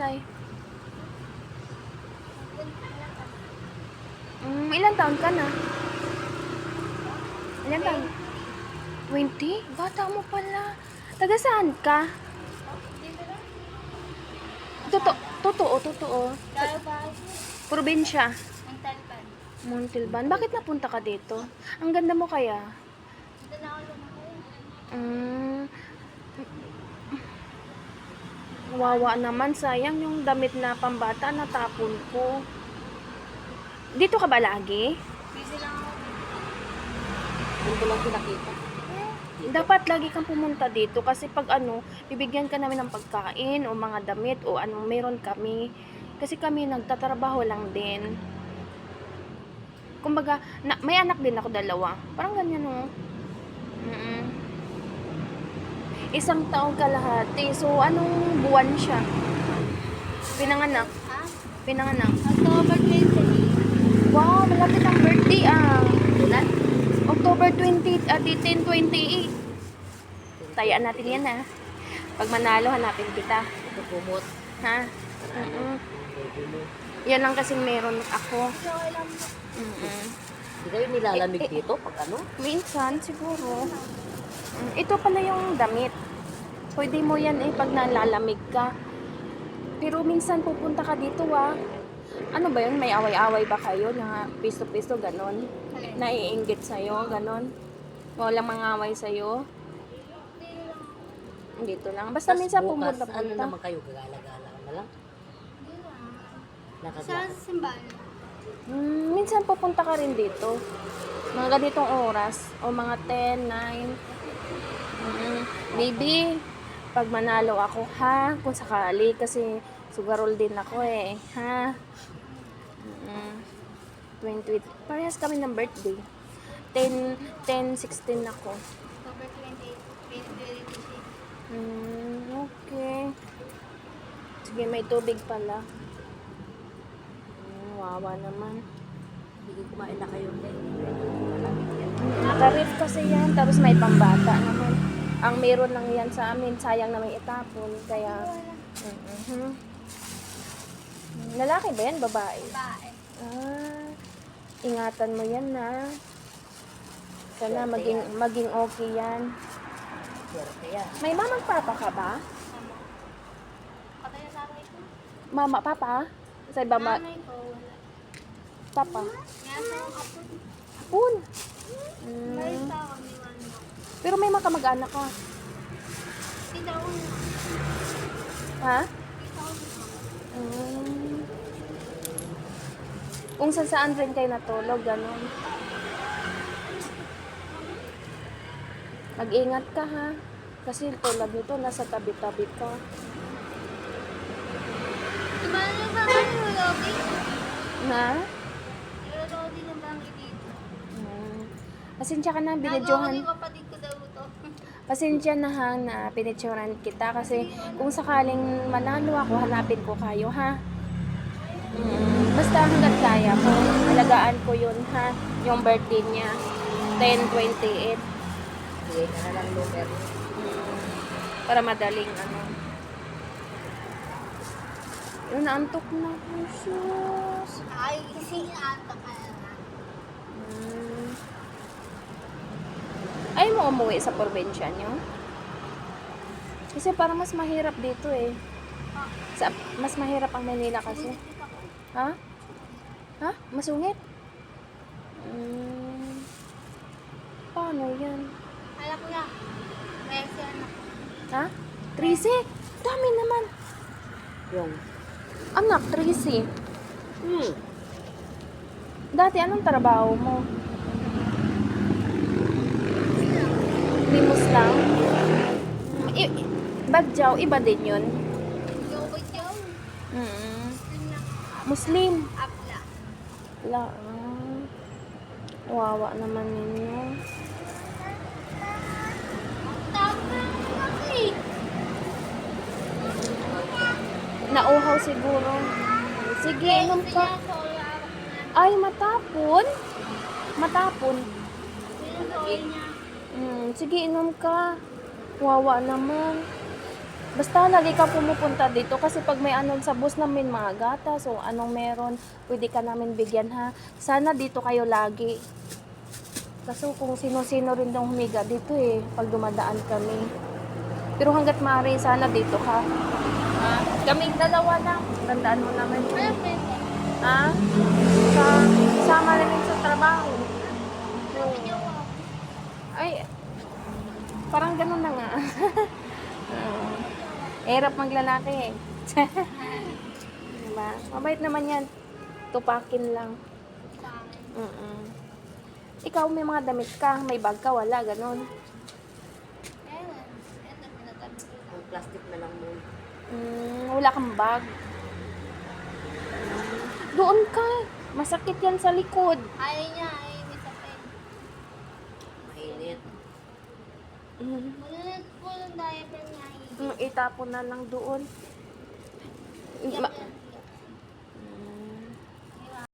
Nay? Mm, ilan taon ka na? Ilan taon? 20? Bata mo pala. Taga saan ka? Totoo, totoo, totoo. Probinsya. Ang talban. Montalban. Bakit napunta ka dito? Ang ganda mo kaya. Dito na ako lumaki. Mm. Wawa naman, sayang yung damit na pambata natapon ko. Dito ka ba lagi? Busy lang ako. Doon ko lang pinakita. Dapat lagi kang pumunta dito kasi pag ano, bibigyan ka namin ng pagkain o mga damit o ano, meron kami. Kasi kami nagtatrabaho lang din. Kumbaga, na, may anak din ako dalawa. Parang ganyan no. Mm Isang taong kalahati. So, anong buwan siya? Pinanganak. Ha? Pinanganak. October 20. Wow, malapit ang birthday ah. Ilan? October 20, at 10, 28. Tayaan natin yan ah. Pag manalo, hanapin kita. Ito kumot. Ha? Mm-mm. Yan lang kasing meron ako. Lang. Mm-mm. Hindi kayo nilalamig Eh, eh, dito pag ano? Minsan, siguro. Ito pala yung damit. Pwede mo yan eh pag nalalamig ka. Pero minsan pupunta ka dito ah. Ano ba yun? May away-away ba kayo na pisto-pisto ganon? Alin? Naiinggit sa'yo, ganon? Walang mga away sa'yo? Dito lang. Basta Tas minsan bukas, pumunta ano naman kayo? Gagala-gala na lang? Sa simbahan. Mm, minsan pupunta ka rin dito. Mga ganitong oras. O mga 10, 9. Mm, maybe, pag manalo ako, ha? Kung sakali. Kasi sugarol din ako eh. Ha? Mm, 20. Parehas kami ng birthday. 10, 10, 16 ako. October 28. 2026. Mm, okay. Sige, may tubig pala. Mm, wawa naman. Sige, kumain na kayo. Tarif kasi yan, tapos may pambata naman. Ang meron lang yan sa amin, sayang na may itapon, kaya... Mhm. Lalaki ba yan? Babae? Babae. Ah, ingatan mo yan na. Sana maging, maging okay yan. Swerte yan. May mamang papa ka ba? Mama. Patay nanay ko. Mama, papa? Sa iba wala. Papa? Sa. Pun. Mm. Wanda. Pero may mga kamag-anak ka. Ha? Mm. Kung saan saan rin kayo natulog, ganun. Mag-ingat ka ha. Kasi tulad nito, nasa tabi-tabi ka. Na ba kayo lobby? Yung lobby ng bangki dito. Mm. Pasensya ka na, Nagawa binidyohan. ni kapatid ko daw ito. Pasensya na ha, na pinitsuran kita. Kasi kung sakaling manalo ako, hanapin ko kayo ha. Mm. Basta hanggat kaya ko, alagaan ko yun ha. Yung birthday niya. 10-28. Sige, na lang numero. Para madaling ano. Yun, naantok na ako. Sus. Ay, kasi inaantok ka na. Mm. Ayaw mo umuwi sa probinsya niyo? Kasi parang mas mahirap dito eh. Sa, mas mahirap ang Manila kasi. Ha? Ha? Masungit? Mm. Paano yan? Alam ko na. May si anak. Ha? Tracy? Dami naman. Yung. Anak, Tracy. Hmm. Dati, anong trabaho mo? Limos lang? I, i, Badyaw, iba din yun. Yung yung. Mm. Muslim. Apla. La, ah. Wawa naman ninyo. Nauhaw siguro. Sige, inom ka. Ay, matapon? Matapon. Mm, sige, inom ka. Wawa naman. Basta lagi ka pumupunta dito kasi pag may ano sa bus namin mga gatas o anong meron, pwede ka namin bigyan ha. Sana dito kayo lagi. Kaso kung sino-sino rin daw humiga dito eh, pag dumadaan kami. Pero hanggat maaari, sana dito ka. Ha? Kaming dalawa lang. Tandaan mo naman. Ha? Sa, sama namin sa trabaho. Ko. Ay, parang ganun na nga. Oo. Hirap maglalaki eh. diba? Mabait naman yan. Tupakin lang. Akin. Mm Ikaw may mga damit ka, may bag ka, wala, ganun. Plastic na lang mo. Wala kang bag. Doon ka. Masakit yan sa likod. Ayaw niya, ayaw niya sa pen. Mainit. Mm. Mulunod po ng diaper niya. Mm, itapon na lang doon. Ma-